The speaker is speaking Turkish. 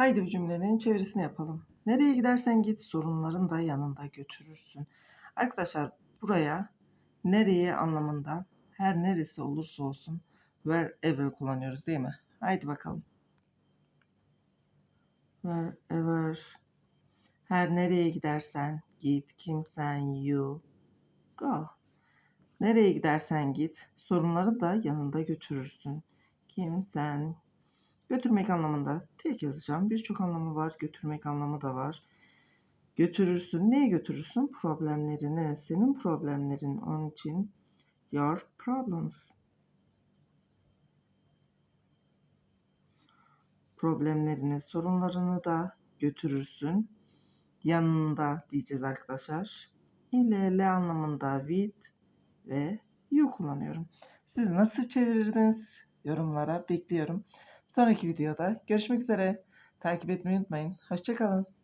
Haydi bu cümlenin çevirisini yapalım. Nereye gidersen git sorunların da yanında götürürsün. Arkadaşlar buraya nereye anlamında her neresi olursa olsun wherever kullanıyoruz değil mi? Haydi bakalım. Wherever her nereye gidersen git kimsen you go. Nereye gidersen git sorunları da yanında götürürsün. Kim sen götürmek anlamında tek yazacağım. Birçok anlamı var. Götürmek anlamı da var. Götürürsün. Neye götürürsün? Problemlerini. Senin problemlerin. Onun için your problems. Problemlerini, sorunlarını da götürürsün. Yanında diyeceğiz arkadaşlar. ile le anlamında with ve you kullanıyorum. Siz nasıl çevirirdiniz? Yorumlara bekliyorum. Sonraki videoda görüşmek üzere. Takip etmeyi unutmayın. Hoşçakalın.